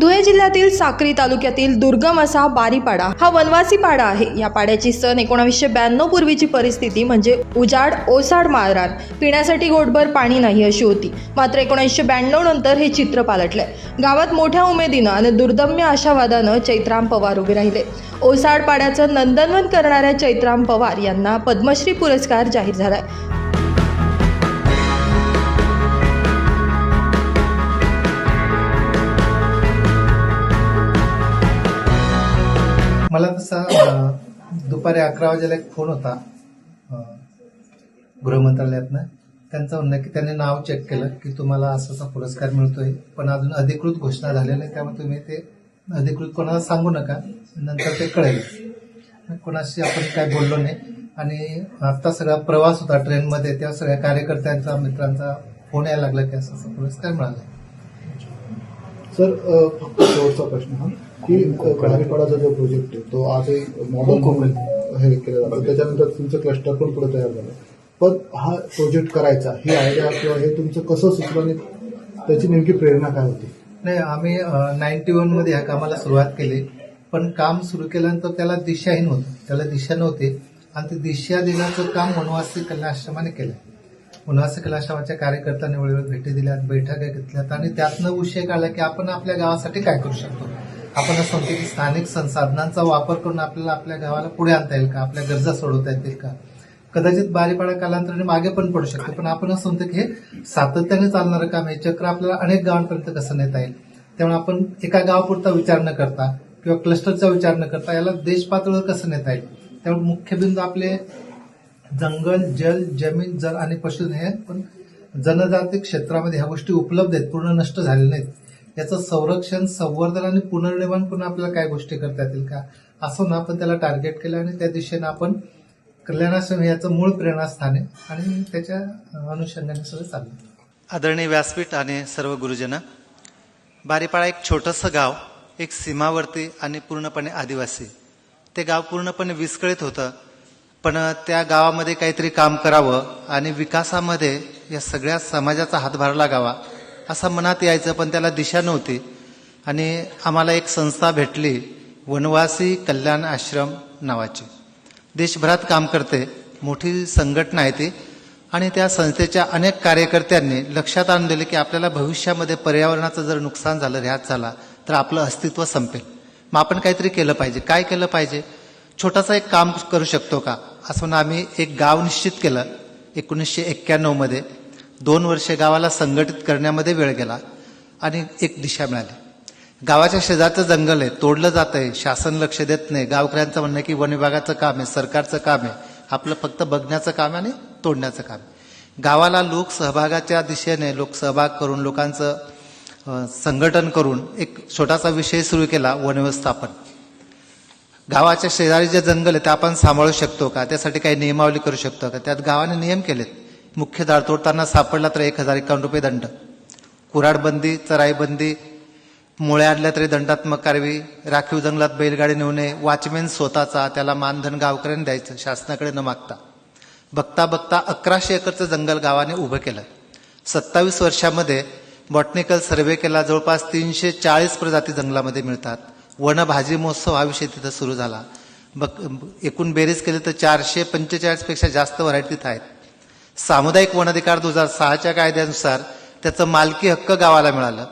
धुळे जिल्ह्यातील साक्री तालुक्यातील दुर्गम असा बारीपाडा हा वनवासी पाडा आहे. या पाड्याची सन एकोणावीसशे ब्याण्णव पूर्वीची परिस्थिती म्हणजे उजाड ओसाड माळरान पिण्यासाठी गोटभर पाणी नाही अशी होती. मात्र एकोणीसशे ब्याण्णव नंतर हे चित्र पालटलंय. गावात मोठ्या उमेदीनं आणि दुर्दम्य आशावादानं चैत्राम पवार उभे राहिले. ओसाड पाड्याचं नंदनवन करणाऱ्या चैत्राम पवार यांना पद्मश्री पुरस्कार जाहीर झालाय. मला तसा दुपारी अकरा वाजेला एक फोन होता अं, गृहमंत्रालयातनं. त्यांचं म्हणणं की त्यांनी नाव चेक केलं की तुम्हाला असा असा पुरस्कार मिळतोय पण अजून अधिकृत घोषणा झालेली नाही त्यामुळे तुम्ही ते अधिकृत कोणाला सांगू नका. नंतर ते कळेल. कोणाशी आपण काय बोललो नाही. आणि आता सगळा प्रवास होता ट्रेनमध्ये तेव्हा सगळ्या कार्यकर्त्यांचा मित्रांचा फोन यायला लागला की असं असा पुरस्कार मिळाला. सर फक्त शेवटचा प्रश्न हा. की खारीपाडाचा जो प्रोजेक्ट आहे तो आजही मॉडर्न हे केलं जातं. त्याच्यानंतर तुमचं क्लस्टर पण पुढे तयार झालं. पण हा प्रोजेक्ट करायचा ही आयडिया किंवा हे तुमचं कसं सुचलं त्याची नेमकी प्रेरणा काय होती? नाही आम्ही नाईन्टी वनमध्ये ह्या कामाला सुरुवात केली. पण काम सुरू केल्यानंतर त्याला दिशाहीन होतं त्याला दिशा नव्हती. आणि ती दिशा देण्याचं काम वनवासी कल्याण आश्रमाने केलं. वनवासी कल्याण आश्रमाच्या कार्यकर्त्यांनी वेळोवेळी भेटी दिल्यात बैठका घेतल्यात आणि त्यातनं विषय काढला की आपण आपल्या गावासाठी काय करू शकतो? आपण असं म्हणतो की स्थानिक संसाधनांचा वापर करून आपल्याला आपल्या गावाला पुढे आणता येईल का? आपल्या गरजा सोडवता येतील का? कदाचित बारीपाडा कालांतराने मागे पण पडू शकतो पण आपण असं म्हणतो की हे सातत्याने चालणारं काम आहे. चक्र आपल्याला अनेक गावांपर्यंत कसं नेता येईल? त्यामुळे आपण एका गावापुरता विचार न करता किंवा क्लस्टरचा विचार न करता याला देश पातळीवर कसं नेता येईल? त्यामुळे मुख्य बिंदू आपले जंगल जल जमीन जल आणि पशुधन हे पण जनजाती क्षेत्रामध्ये ह्या गोष्टी उपलब्ध आहेत पूर्ण नष्ट झालेल्या नाहीत. याचं संरक्षण संवर्धन आणि पुनर्निर्माण करून आपल्याला काय गोष्टी करता येतील का? असं ना आपण त्याला टार्गेट केलं आणि त्या दिशेनं आपण कल्याणाश्रम याचं मूळ प्रेरणास्थान आहे आणि त्याच्या अनुषंगाने सगळं चाललं. आदरणीय व्यासपीठ आणि सर्व गुरुजन बारीपाळा एक छोटंसं गाव एक सीमावर्ती आणि पूर्णपणे आदिवासी. ते गाव पूर्णपणे विस्कळीत होतं पण त्या गावामध्ये काहीतरी काम करावं आणि विकासामध्ये या सगळ्या समाजाचा हातभार लागावा असं मनात यायचं पण त्याला दिशा नव्हती. आणि आम्हाला एक संस्था भेटली वनवासी कल्याण आश्रम नावाची. देशभरात काम करते मोठी संघटना आहे ती. आणि त्या संस्थेच्या अनेक कार्यकर्त्यांनी लक्षात आणून दिले की आपल्याला भविष्यामध्ये पर्यावरणाचं जर नुकसान झालं ह्यात झाला तर आपलं अस्तित्व संपेल. मग आपण काहीतरी केलं पाहिजे. काय केलं पाहिजे? छोटासा एक काम करू शकतो का? असं आम्ही एक गाव निश्चित केलं एकोणीसशे एक्क्याण्णवमध्ये. दोन वर्षे गावाला संघटित करण्यामध्ये वेळ गेला आणि एक दिशा मिळाली. गावाच्या शेजारचं जंगल आहे तोडलं जात आहे शासन लक्ष देत नाही. गावकऱ्यांचं म्हणणं आहे की वन विभागाचं काम आहे सरकारचं काम आहे. आपलं फक्त बघण्याचं काम आहे आणि तोडण्याचं काम गावाला लोक सहभागाच्या दिशेने लोक सहभाग करून लोकांचं संघटन करून एक छोटासा विषय सुरू केला वनव्यवस्थापन गावाच्या शेजारी जे जंगल आहे ते आपण सांभाळू शकतो का? त्यासाठी काही नियमावली करू शकतो का? त्यात गावाने नियम केलेत. मुख्य झाड तोडताना सापडला तर एक हजार एकावन्न रुपये दंड. कुऱ्हाडबंदी चराईबंदी मुळे आणल्या तरी दंडात्मक कारवी राखीव जंगलात बैलगाडी नेऊ नये वॉचमॅन स्वतःचा त्याला मानधन गावकऱ्यांनी द्यायचं शासनाकडे न मागता. बघता बघता अकराशे एकरचं जंगल गावाने उभं केलं. सत्तावीस वर्षामध्ये बॉटनिकल सर्वे केला जवळपास तीनशे चाळीस प्रजाती जंगलामध्ये मिळतात. वनभाजी महोत्सव हा विषय तिथं सुरू झाला. बघ एकूण बेरीज केली तर चारशे पंचेचाळीसपेक्षा जास्त व्हरायटी तिथं आहेत. सामुदायिक वन अधिकार दोन हजार सहाच्या कायद्यानुसार त्याचं मालकी हक्क गावाला मिळालं.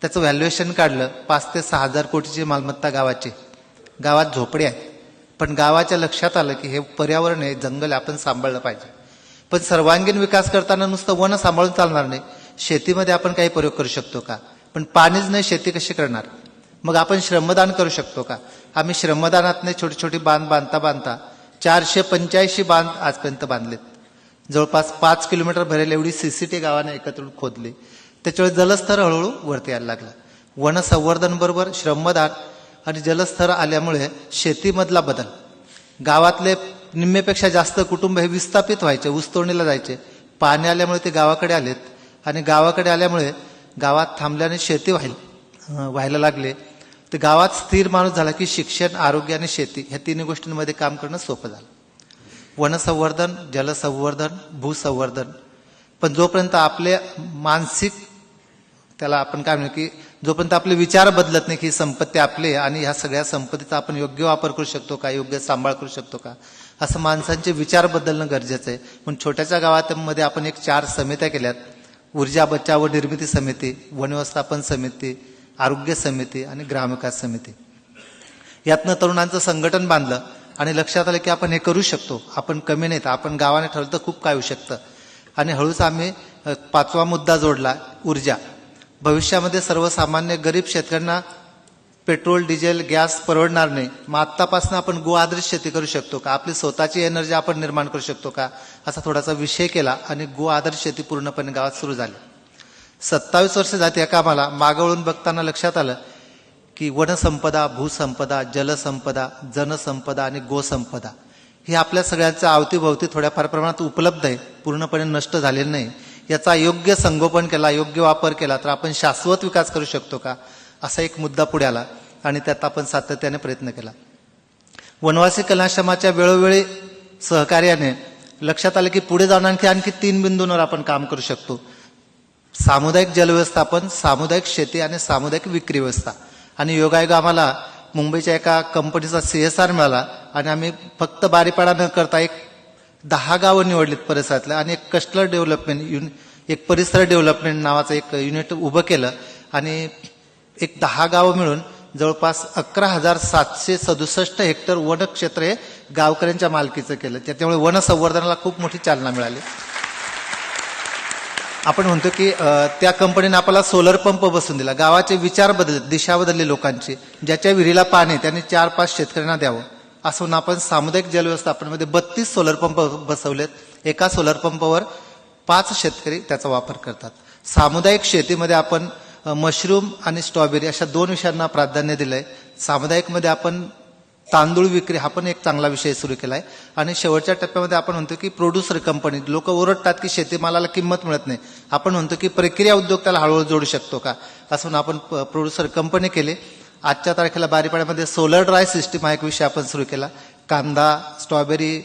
त्याचं व्हॅल्युएशन काढलं. पाच ते सहा हजार कोटीची मालमत्ता गावाची. गावात झोपडी आहे. पण गावाच्या लक्षात आलं की हे पर्यावरण आहे जंगल आपण सांभाळलं पाहिजे. पण सर्वांगीण विकास करताना नुसतं वन सांभाळून चालणार नाही. शेतीमध्ये आपण काही प्रयोग करू शकतो का? पण पाणीच नाही शेती कशी करणार? मग आपण श्रमदान करू शकतो का? आम्ही श्रमदानातने छोटी छोटी बांध बांधता बांधता चारशे पंच्याऐंशी बांध आजपर्यंत बांधलेत. जवळपास पाच किलोमीटर भरेल एवढी सीसीटी गावाने एकत्र खोदली. त्याच्यामुळे जलस्तर हळूहळू वरती यायला लागला. वनसंवर्धनबरोबर बरोबर श्रमदान आणि जलस्तर आल्यामुळे शेतीमधला बदल. गावातले निम्मेपेक्षा जास्त कुटुंब हे विस्थापित व्हायचे ऊसतोडणीला जायचे. पाणी आल्यामुळे ते गावाकडे आलेत आणि गावाकडे आल्यामुळे गावात थांबल्याने शेती व्हायला व्हायला लागले. तर गावात स्थिर माणूस झाला की शिक्षण आरोग्य आणि शेती ह्या तिन्ही गोष्टींमध्ये काम करणं सोपं झालं. वनसंवर्धन जलसंवर्धन भूसंवर्धन. पण जोपर्यंत आपले मानसिक त्याला आपण काय म्हणू की जोपर्यंत आपले विचार बदलत नाही की संपत्ती आपली आणि ह्या सगळ्या संपत्तीचा आपण योग्य वापर करू शकतो का योग्य सांभाळ करू शकतो का असं माणसांचे विचार बदलणं गरजेचं आहे. पण छोट्याच्या गावामध्ये आपण एक चार समित्या केल्यात. ऊर्जा बचाव निर्मिती समिती वनव्यवस्थापन समिती आरोग्य समिती आणि ग्रामविकास समिती. यातनं तरुणांचं संघटन बांधलं. आणि लक्षात आलं की आपण हे करू शकतो. आपण कमी नाही तर आपण गावाने ठरवलं तर खूप काय होऊ शकतं. आणि हळूच आम्ही पाचवा मुद्दा जोडला ऊर्जा. भविष्यामध्ये सर्वसामान्य गरीब शेतकऱ्यांना पेट्रोल डिझेल गॅस परवडणार नाही. मग आत्तापासून आपण गो आधारित शेती करू शकतो का? आपली स्वतःची एनर्जी आपण निर्माण करू शकतो का? असा थोडासा विषय केला आणि गो आधारित शेती पूर्णपणे गावात सुरू झाली. सत्तावीस वर्ष जाते या कामाला मागवळून बघताना लक्षात आलं की वनसंपदा भूसंपदा जलसंपदा जनसंपदा आणि गोसंपदा ही आपल्या सगळ्यांच्या अवतीभोवती थोड्याफार प्रमाणात उपलब्ध आहे पूर्णपणे नष्ट झालेलं नाही. याचा योग्य संगोपन केला योग्य वापर केला तर आपण शाश्वत विकास करू शकतो का? असा एक मुद्दा पुढे आला आणि त्यात आपण सातत्याने प्रयत्न केला. वनवासी कलाश्रमाच्या वेळोवेळी सहकार्याने लक्षात आलं की पुढे जाऊन आणखी आणखी तीन बिंदूंवर आपण काम करू शकतो. सामुदायिक जलव्यवस्थापन सामुदायिक शेती आणि सामुदायिक विक्री व्यवस्था. आणि योगायोग आम्हाला मुंबईच्या एका कंपनीचा सी एस आर मिळाला आणि आम्ही फक्त बारीपाडा न करता एक दहा गावं निवडलीत परिसरातल्या आणि एक कस्टलर डेव्हलपमेंट युनि एक परिसर डेव्हलपमेंट नावाचं एक युनिट उभं केलं आणि एक दहा गावं मिळून जवळपास अकरा हजार सातशे सदुसष्ट हेक्टर वनक्षेत्र हे गावकऱ्यांच्या मालकीचं केलं. त्याच्यामुळे वनसंवर्धनाला खूप मोठी चालना मिळाली. आपण म्हणतो की त्या कंपनीने आपल्याला सोलर पंप बसून दिला. गावाचे विचार बदलले दिशा बदलली लोकांची. ज्याच्या विहिरीला पाणी त्यांनी चार पाच शेतकऱ्यांना द्यावं. असं म्हणून आपण सामुदायिक जलव्यवस्थापनामध्ये बत्तीस सोलर पंप बसवलेत. एका सोलर पंपावर पाच शेतकरी त्याचा वापर करतात. सामुदायिक शेतीमध्ये आपण मशरूम आणि स्ट्रॉबेरी अशा दोन विषयांना प्राधान्य दिलंय. सामुदायिकमध्ये आपण तांदूळ विक्री हा पण एक चांगला विषय सुरू केला आहे आणि शेवटच्या टप्प्यामध्ये आपण म्हणतो की प्रोड्युसर कंपनी लोक ओरडतात की शेतीमालाला किंमत मिळत नाही. आपण म्हणतो की प्रक्रिया उद्योग त्याला हळूहळू जोडू शकतो का? असं आपण प्रोड्युसर कंपनी केली. आजच्या तारखेला बारीपाड्यामध्ये सोलर ड्राय सिस्टीम हा एक विषय आपण सुरू केला. कांदा स्ट्रॉबेरी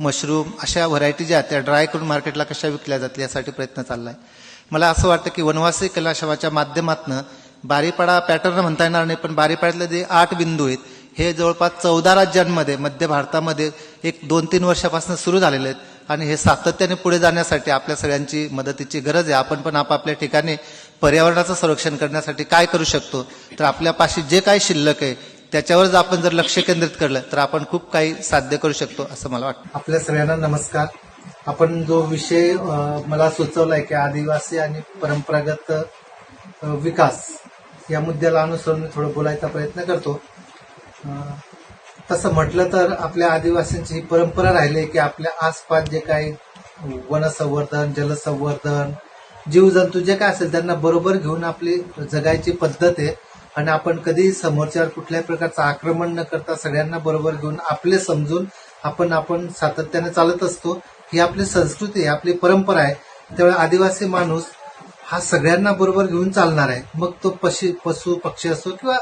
मशरूम अशा व्हरायटी ज्या त्या ड्राय करून मार्केटला कशा विकल्या जातील यासाठी प्रयत्न चालला आहे मला असं वाटतं की वनवासी कलाशवाच्या माध्यमातून बारीपाडा पॅटर्न म्हणता येणार नाही पण बारीपाड्यातले जे आठ बिंदू आहेत हे जवळपास चौदा राज्यांमध्ये मध्य भारतामध्ये एक दोन तीन वर्षापासून सुरू झालेले आहेत. आणि हे सातत्याने पुढे जाण्यासाठी आपल्या सगळ्यांची मदतीची गरज आहे. आपण पण आपापल्या ठिकाणी पर्यावरणाचं संरक्षण करण्यासाठी काय करू शकतो? तर आपल्यापाशी जे काही शिल्लक आहे त्याच्यावर जर आपण जर लक्ष केंद्रित केलं तर आपण खूप काही साध्य करू शकतो असं मला वाटतं. आपल्या सगळ्यांना नमस्कार. आपण जो विषय मला सुचवलाय की आदिवासी आणि परंपरागत विकास या मुद्द्याला अनुसरून मी थोडं बोलायचा प्रयत्न करतो. तसं म्हटलं तर आपल्या आदिवासींची ही परंपरा राहिली आहे की आपल्या आसपास जे काही वनसंवर्धन जलसंवर्धन जीवजंतू जे काय असेल त्यांना बरोबर घेऊन आपली जगायची पद्धत आहे. आणि आपण कधी समोरच्यावर कुठल्याही प्रकारचं आक्रमण न करता सगळ्यांना बरोबर घेऊन आपले समजून आपण आपण सातत्याने चालत असतो. ही आपली संस्कृती आहे आपली परंपरा आहे. त्यामुळे आदिवासी माणूस हा सगळ्यांना बरोबर घेऊन चालणार आहे. मग तो पशी पशु पक्षी असो किंवा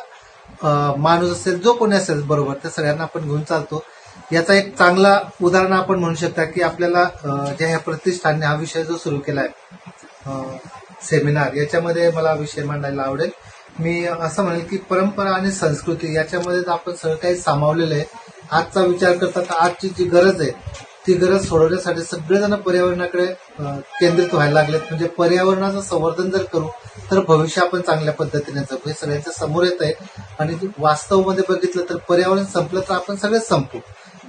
माणूस असेल जो कोणी असेल बरोबर त्या सगळ्यांना आपण घेऊन चालतो. याचा एक चांगला उदाहरण आपण म्हणू शकता की आपल्याला ज्या ह्या प्रतिष्ठानने हा विषय जो सुरू केलाय आहे सेमिनार याच्यामध्ये मला विषय मांडायला आवडेल. मी असं म्हणेल की परंपरा आणि संस्कृती याच्यामध्ये आपण सगळं काही सामावलेलं आहे. आजचा विचार करता तर आजची जी गरज आहे ती गरज सोडवण्यासाठी सगळेजण पर्यावरणाकडे केंद्रित व्हायला लागलेत. म्हणजे पर्यावरणाचं संवर्धन जर करू तर भविष्य आपण चांगल्या पद्धतीने जगू. हे सगळ्यांच्या समोर येत आहे. आणि वास्तवमध्ये बघितलं तर पर्यावरण संपलं तर आपण सगळे संपू.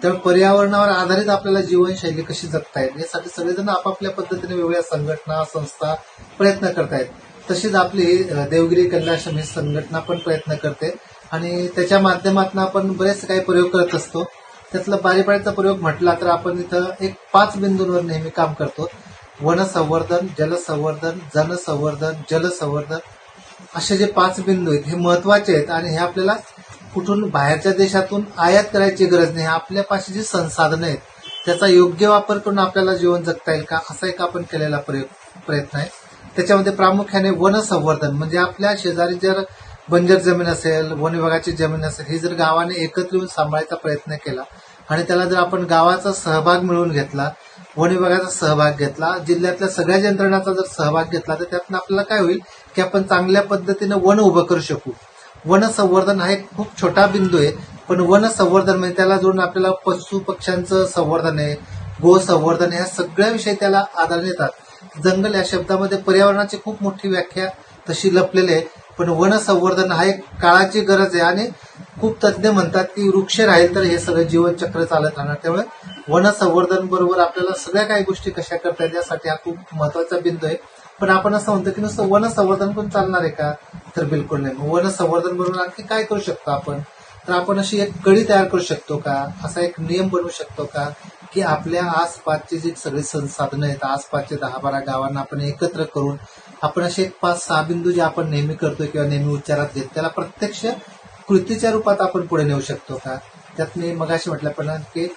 त्यामुळे पर्यावरणावर आधारित आपल्याला जीवनशैली कशी जगता येईल यासाठी सगळेजण आपापल्या पद्धतीने वेगवेगळ्या संघटना संस्था प्रयत्न करतायत. तशीच आपली देवगिरी कल्याण ही संघटना पण प्रयत्न करते. आणि त्याच्या माध्यमातून आपण बरेच काही प्रयोग करत असतो. त्यातला बारीपाळीचा प्रयोग म्हटला तर आपण इथं एक पाच बिंदूंवर नेहमी काम करतो. वन संवर्धन जलसंवर्धन जनसंवर्धन जलसंवर्धन. असे जे पाच बिंदू आहेत हे महत्त्वाचे आहेत आणि हे आपल्याला कुठून बाहेरच्या देशातून आयात करायची गरज नाही. आपल्यापाशी जी संसाधनं आहेत त्याचा योग्य वापर करून आपल्याला जीवन जगता येईल का? असा एक आपण केलेला प्रयोग प्रयत्न आहे. त्याच्यामध्ये प्रामुख्याने वन संवर्धन म्हणजे आपल्या शेजारी जर बंजर जमीन असेल वन विभागाची जमीन असेल ही जर गावाने एकत्र येऊन सांभाळायचा प्रयत्न केला आणि त्याला जर आपण गावाचा सहभाग मिळवून घेतला वन विभागाचा सहभाग घेतला जिल्ह्यातल्या सगळ्या यंत्रणाचा जर सहभाग घेतला तर त्यातून आपल्याला काय होईल की आपण चांगल्या पद्धतीनं वन उभं करू शकू. वन संवर्धन हा एक खूप छोटा बिंदू आहे पण वन संवर्धन म्हणजे त्याला जोडून आपल्याला पशु पक्ष्यांचं संवर्धन आहे गो संवर्धन ह्या सगळ्या विषयी त्याला आधार येतात जंगल या शब्दामध्ये पर्यावरणाची खूप मोठी व्याख्या तशी लपलेली आहे. पण वन संवर्धन हा एक काळाची गरज आहे आणि खूप तज्ज्ञ म्हणतात की वृक्ष राहील तर हे सगळं जीवनचक्र चालत राहणार. त्यामुळे वन संवर्धन बरोबर आपल्याला सगळ्या काही गोष्टी कशा करता येईल यासाठी हा खूप महत्त्वाचा बिंदू आहे. पण आपण असं म्हणतो की नुसतं वन संवर्धन पण चालणार आहे का? तर बिलकुल नाही. मग वन संवर्धन बरोबर आणखी काय करू शकतो आपण? तर आपण अशी एक कडी तयार करू शकतो का? असा एक नियम बनवू शकतो का? की आपल्या आसपासची जी सगळी संसाधनं आहेत आसपासचे दहा बारा गावांना आपण एकत्र करून आपण असे एक पाच सहा बिंदू जे आपण नेहमी करतो किंवा नेहमी उच्चारात घेत त्याला प्रत्यक्ष कृतीच्या रूपात आपण पुढे नेऊ शकतो का? त्यात मी मगाशी म्हटल्याप्रमाणे की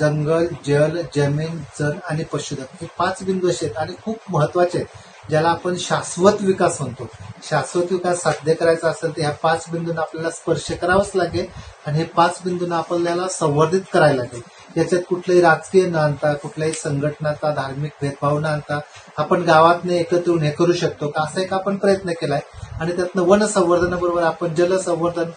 जंगल जल जमीन जल आणि पशुधन हे पाच बिंदू असे आहेत आणि खूप महत्त्वाचे आहेत ज्याला आपण शाश्वत विकास म्हणतो. शाश्वत विकास साध्य करायचा असेल तर ह्या पाच बिंदूंना आपल्याला स्पर्श करावाच लागेल आणि हे पाच बिंदूंना आपल्याला संवर्धित करायला लागेल. याच्यात कुठलंही राजकीय न आणता कुठल्याही संघटनाचा धार्मिक भेदभाव न आणता आपण गावातनं एकत्र येऊन हे करू शकतो का? असा एक आपण प्रयत्न केलाय. आणि त्यातनं वन संवर्धनाबरोबर आपण जलसंवर्धन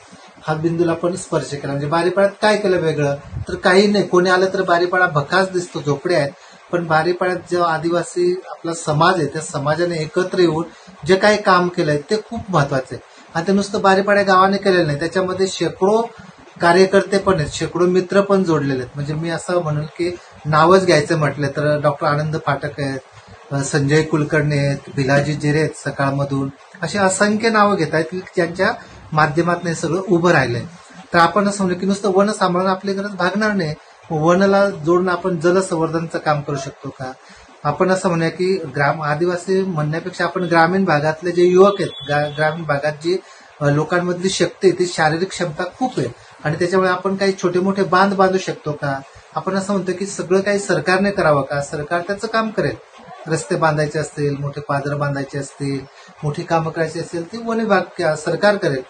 हा बिंदूला पण स्पर्श केला. म्हणजे बारीपाड्यात काय केलं वेगळं? तर काही नाही. कोणी आलं तर बारीपाडा भकास दिसतो झोपडे आहेत. पण बारीपाड्यात जो आदिवासी आपला समाज आहे त्या समाजाने एकत्र येऊन जे काही काम केलंय ते खूप महत्वाचं आहे. आणि ते नुसतं बारीपाड्या गावाने केलेलं नाही. त्याच्यामध्ये शेकडो कार्यकर्ते पण आहेत शेकडो मित्र पण जोडलेले आहेत. म्हणजे मी असं म्हणेल की नावच घ्यायचं म्हटलं तर डॉक्टर आनंद फाटक आहेत संजय कुलकर्णी आहेत भिलाजी जिरे आहेत सकाळमधून. अशी असंख्य नावं घेत आहेत की ज्यांच्या माध्यमातून हे सगळं उभं राहिलंय. तर आपण असं म्हणलं की नुसतं वन सांभाळून आपली गरज भागणार नाही. वनला जोडून आपण जलसंवर्धनचं काम करू शकतो का? आपण असं म्हणूया की ग्राम आदिवासी म्हणण्यापेक्षा आपण ग्रामीण भागातले जे युवक आहेत गा- ग्रामीण भागात जी लोकांमधली शक्ती आहे ती शारीरिक क्षमता खूप आहे. आणि त्याच्यामुळे आपण काही छोटे मोठे बांध बांधू शकतो का? आपण असं म्हणतो की सगळं काही सरकारने करावं का? सरकार त्याचं काम करेल. रस्ते बांधायचे असतील मोठे पादर बांधायचे असतील मोठी कामं करायची असतील ती वन विभाग सरकार करेल.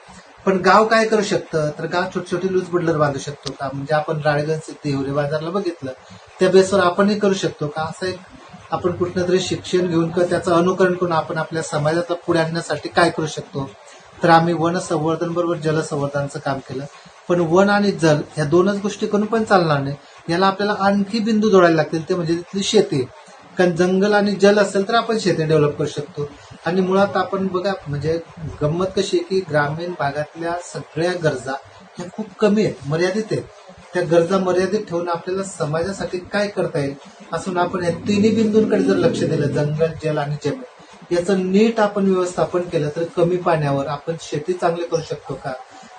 पण गाव काय करू शकतं? तर गाव छोटे छोटे लूज बुडलर बांधू शकतो का? म्हणजे आपण राळेगंज सिद्धी हिवरे बाजारला बघितलं. त्या बेसवर आपणही करू शकतो का? असं एक आपण कुठलं तरी शिक्षण घेऊन किंवा त्याचं अनुकरण करून आपण आपल्या समाजाला पुढे आणण्यासाठी काय करू शकतो? तर आम्ही वन संवर्धन बरोबर जलसंवर्धनाचं काम केलं. पण वन आणि जल या दोनच गोष्टी करून पण चालणार नाही. याला आपल्याला आणखी बिंदू जोडायला लागतील ते म्हणजे तिथली शेती. कारण जंगल आणि जल असेल तर आपण शेती डेव्हलप करू शकतो. आणि मुळात आपण बघा म्हणजे गंमत कशी आहे की ग्रामीण भागातल्या सगळ्या गरजा ह्या खूप कमी आहेत मर्यादित आहेत. त्या गरजा मर्यादित ठेवून आपल्याला समाजासाठी काय करता येईल असून आपण या तिन्ही बिंदूंकडे जर लक्ष दिलं जंगल जल आणि जमीन याचं नीट आपण व्यवस्थापन केलं तर कमी पाण्यावर आपण शेती चांगली करू शकतो का?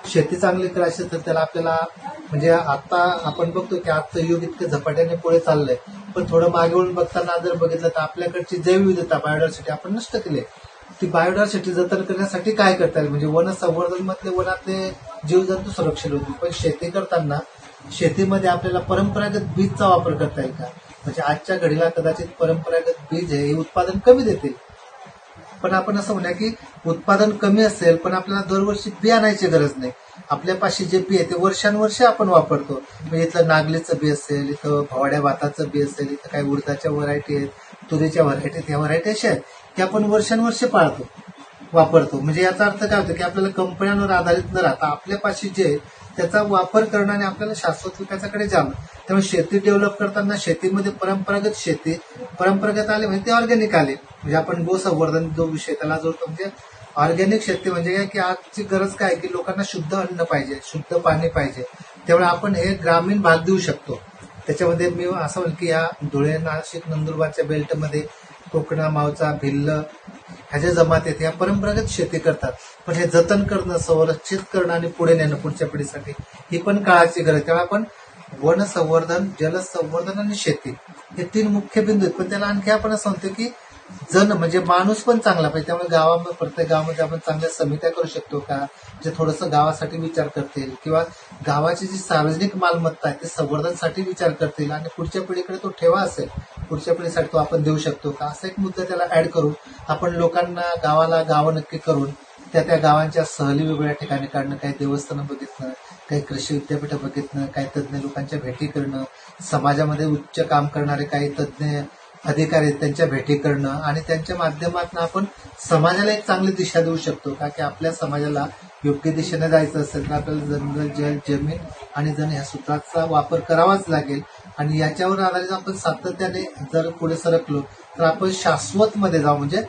शेती चांगली करायची तर त्याला आपल्याला म्हणजे आता आपण बघतो की आजचं युग इतकं झपाट्याने पुढे चाललंय. पण थोडं मागे वळून बघताना जर बघितलं तर आपल्याकडची जैवविविधता बायोडायव्हर्सिटी आपण नष्ट केली ती बायोडायव्हर्सिटी जतन करण्यासाठी काय करता येईल? म्हणजे वन संवर्धन मधले वनातले जीवजंतू सुरक्षित होतील. पण शेती करताना शेतीमध्ये आपल्याला परंपरागत बीजचा वापर करता येईल का? म्हणजे आजच्या घडीला कदाचित परंपरागत बीज हे उत्पादन कमी देतील. पण आपण असं म्हणूया की उत्पादन कमी असेल पण आपल्याला दरवर्षी बी आणायची गरज नाही. आपल्यापाशी जे बी आहे ते वर्षानुवर्षे आपण वापरतो. म्हणजे इथलं नागलीचं बी असेल इथं भवाड्या भाताचं बी असेल इथं काही उडदाच्या व्हरायटी आहेत तुरीच्या व्हरायटी आहेत ह्या व्हरायटी अशा आहेत त्या आपण वर्षानुवर्षे पाळतो वापरतो. म्हणजे याचा अर्थ काय होतो की आपल्याला कंपन्यांवर आधारित न राहता आपल्यापाशी जे आहे, त्याचा वापर करणं आणि आपल्याला शाश्वत विकासाकडे जाणं. त्यामुळे शेती डेव्हलप करताना शेतीमध्ये परंपरागत शेती परंपरागत आले म्हणजे ते ऑर्गॅनिक आले. म्हणजे आपण गो संवर्धन जो विषय त्याला जोडतो म्हणजे ऑर्गॅनिक शेती म्हणजे काय की आजची गरज काय की लोकांना शुद्ध अन्न पाहिजे शुद्ध पाणी पाहिजे. त्यामुळे आपण हे ग्रामीण भाग देऊ शकतो. त्याच्यामध्ये मी असं म्हणेन की या धुळे नाशिक नंदुरबारच्या बेल्टमध्ये कोकणा मावचा भिल्ल ह्या ज्या जमात आहेत या परंपरागत शेती करतात पण हे जतन करणं संरक्षित करणं आणि पुढे नेणं पुढच्या पिढीसाठी ही पण काळाची गरज आहे. त्यामुळे आपण वन संवर्धन जल संवर्धन आणि शेती हे तीन मुख्य बिंदू आहेत पण त्याला आणखी आपण असं की जन म्हणजे माणूस पण चांगला पाहिजे. त्यामुळे गावामध्ये प्रत्येक गावामध्ये आपण चांगल्या समित्या करू शकतो का? जे थोडंसं गावासाठी विचार करतील किंवा गावाची जी सार्वजनिक मालमत्ता आहे ते संवर्धनसाठी विचार करतील आणि पुढच्या पिढीकडे तो ठेवा असेल पुढच्या पिढीसाठी तो आपण देऊ शकतो का? असा एक मुद्दा त्याला ऍड करून आपण लोकांना गावाला गावं नक्की करून त्या त्या गावांच्या सहली वेगवेगळ्या ठिकाणी काढणं काही देवस्थानं बघितलं काही कृषी विद्यापीठं बघितलं काही तज्ज्ञ लोकांच्या भेटी करणं समाजामध्ये उच्च काम करणारे काही तज्ज्ञ अधिकारी त्यांच्या भेटी करणं आणि त्यांच्या माध्यमातून आपण समाजाला एक चांगली दिशा देऊ शकतो. का की आपल्या समाजाला योग्य दिशेने जायचं असेल तर आपल्याला जंगल जल जमीन आणि जण ह्या सूत्राचा वापर करावाच लागेल. आणि याच्यावर आधारित आपण सातत्याने जर पुढे सरकलो तर आपण शाश्वत मध्ये जाऊ. म्हणजे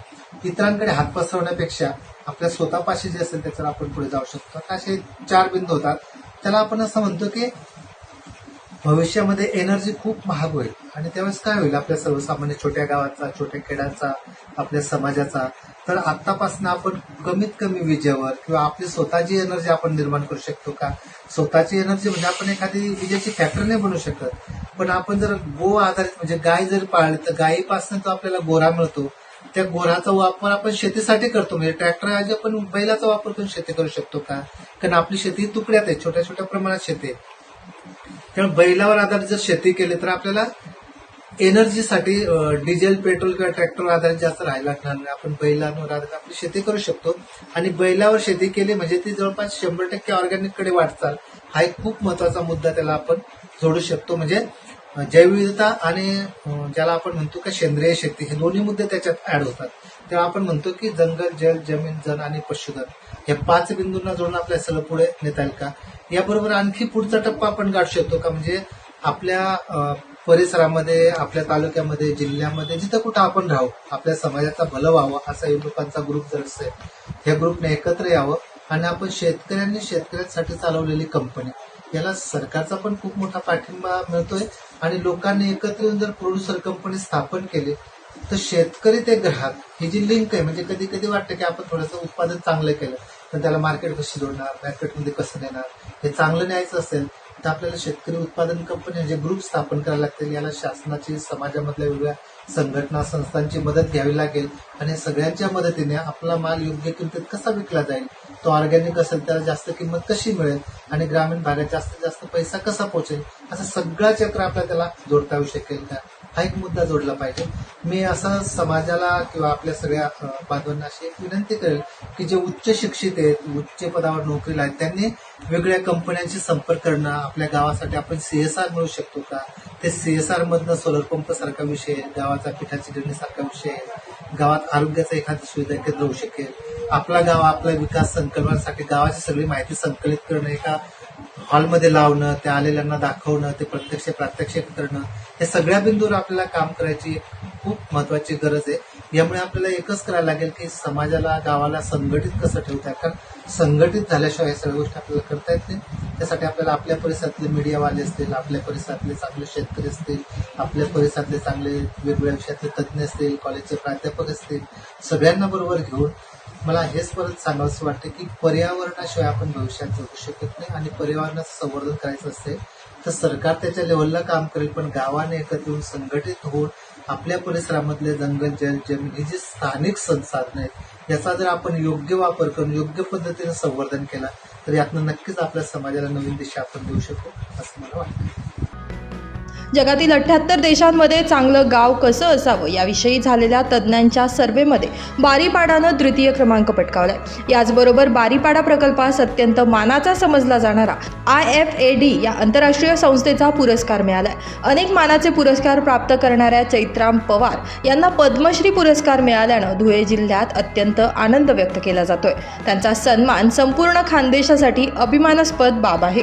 इतरांकडे हात पसरवण्यापेक्षा आपल्या स्वतःपाशी जे असेल त्याच्यावर आपण पुढे जाऊ शकतो. असे चार बिंदू होतात. त्याला आपण असं म्हणतो की भविष्यामध्ये एनर्जी खूप महाग होईल. आणि त्यावेळेस काय होईल? आपल्या सर्वसामान्य छोट्या गावाचा छोट्या खेड्याचा आपल्या समाजाचा. तर आतापासून आपण कमीत कमी विजेवर किंवा आपली स्वतःची एनर्जी आपण निर्माण करू शकतो का? स्वतःची एनर्जी म्हणजे आपण एखादी विजेची फॅक्टरी नाही बनवू शकत. पण आपण जर गो आधारित म्हणजे गाय जर पाळली तर गायीपासून जो आपल्याला गोरा मिळतो. त्या गोराचा वापर आपण शेतीसाठी करतो. म्हणजे ट्रॅक्टर आज आपण बैलाचा वापर करून शेती करू शकतो का? कारण आपली शेती ही तुकड्यात आहे. छोट्या छोट्या प्रमाणात शेती आहे. त्यामुळे बैलावर आधारित जर शेती केली तर आपल्याला एनर्जीसाठी डिझेल पेट्रोल किंवा ट्रॅक्टरवर आधारित जास्त राहायला लागणार नाही. आपण बैलांवर आधारित आपली शेती करू शकतो. आणि बैलावर शेती केली म्हणजे ती जवळपास शंभर टक्के ऑर्गॅनिककडे वाटचाल. हा एक खूप महत्त्वाचा मुद्दा त्याला आपण जोडू शकतो. म्हणजे जैवविविधता आणि ज्याला आपण म्हणतो का सेंद्रिय शेती हे दोन्ही मुद्दे त्याच्यात ऍड होतात. तेव्हा आपण म्हणतो की जंगल जल जमीन जन आणि पशुधन हे पाच बिंदूंना जोडून आपल्याला सगळं पुढे नेता येईल का? याबरोबर आणखी पुढचा टप्पा आपण गाठू शकतो का? म्हणजे आपल्या परिसरामध्ये आपल्या तालुक्यामध्ये जिल्ह्यामध्ये जिथं कुठं आपण राहू आपल्या समाजाचा भलं व्हावं असा लोकांचा ग्रुप जर असेल ह्या ग्रुपने एकत्र यावं आणि आपण शेतकऱ्यांनी शेतकऱ्यांसाठी चालवलेली कंपनी याला सरकारचा पण खूप मोठा पाठिंबा मिळतोय आणि लोकांनी एकत्र येऊन जर प्रोड्युसर कंपनी स्थापन केली तर शेतकरी ते ग्राहक ही जी लिंक आहे म्हणजे कधी कधी वाटतं की आपण थोडंसं उत्पादन चांगलं केलं पण त्याला मार्केट कशी जोडणार? मार्केटमध्ये कसं नेणार? हे चांगलं न्यायचं असेल तर आपल्याला शेतकरी उत्पादन कंपनी जे ग्रुप स्थापन करायला लागतील याला शासनाची समाजामधल्या वेगवेगळ्या संघटना संस्थांची मदत घ्यावी लागेल. आणि सगळ्यांच्या मदतीने आपला माल योग्य किमतीत कसा विकला जाईल? तो ऑर्गॅनिक असेल त्याला जास्त किंमत कशी मिळेल? आणि ग्रामीण भागात जास्तीत जास्त पैसा कसा पोहोचेल? असं सगळा चक्र आपल्याला त्याला जोडता येऊ शकेल. का हा एक मुद्दा जोडला पाहिजे. मी असं समाजाला किंवा आपल्या सगळ्या बांधवांना अशी एक विनंती करेल की जे उच्च शिक्षित आहेत उच्च पदावर नोकरीला आहेत त्यांनी वेगळ्या कंपन्यांशी संपर्क करणं आपल्या गावासाठी आपण सीएसआर मिळू शकतो का? ते सीएसआर मधनं सोलर पंप सारखा विषय आहे, गावाचा पिठाची गिरणी सारखा विषय आहे गावात आरोग्याचा एखादी सुविधा केंद्र होऊ शकेल. आपला गाव आपला विकास संकल्पनासाठी गावाची सगळी माहिती संकलित करणं एका हॉलमध्ये लावणं त्या आलेल्यांना दाखवणं ते प्रत्यक्ष प्रात्यक्षिक करणं हे सगळ्या बिंदूवर आपल्याला काम करायची खूप महत्वाची गरज आहे. यामुळे आपल्याला एकच करायला लागेल की समाजाला गावाला संघटित कसं ठेवता कारण संघटित झाल्याशिवाय सगळ्या गोष्टी आपल्याला करता येत नाही त्यासाठी आपल्याला आपल्या परिसरातले मीडियावाले असतील आपल्या परिसरातले चांगले शेतकरी असतील आपल्या परिसरातले चांगले वेगवेगळ्या विषयातले तज्ज्ञ असतील कॉलेजचे प्राध्यापक असतील सगळ्यांना बरोबर घेऊन मला हेच परत सांगावंसं वाटतं की पर्यावरणाशिवाय आपण भविष्यात जगू शकत नाही आणि पर्यावरणाचं संवर्धन करायचं असेल तर सरकार त्याच्या लेवलला काम करेल पण गावाने एकत्र येऊन संघटित होऊन आपल्या परिसरामधले जंगल जल जमीन ही जी स्थानिक संसाधनं आहेत याचा जर आपण योग्य वापर करून योग्य पद्धतीने संवर्धन केला तर यातनं नक्कीच आपल्या समाजाला नवीन दिशा आपण देऊ शकू असं मला वाटतं. जगातील अठ्ठ्याहत्तर देशांमध्ये चांगलं गाव कसं असावं? याविषयी झालेल्या तज्ज्ञांच्या सर्व्हेमध्ये बारीपाडानं द्वितीय क्रमांक पटकावलाय. याचबरोबर बारीपाडा प्रकल्पास अत्यंत मानाचा समजला जाणारा आय एफ ए डी या आंतरराष्ट्रीय संस्थेचा पुरस्कार मिळालाय. अनेक मानाचे पुरस्कार प्राप्त करणाऱ्या चैत्राम पवार यांना पद्मश्री पुरस्कार मिळाल्यानं धुळे जिल्ह्यात अत्यंत आनंद व्यक्त केला जातोय. त्यांचा सन्मान संपूर्ण खानदेशासाठी अभिमानास्पद बाब आहे.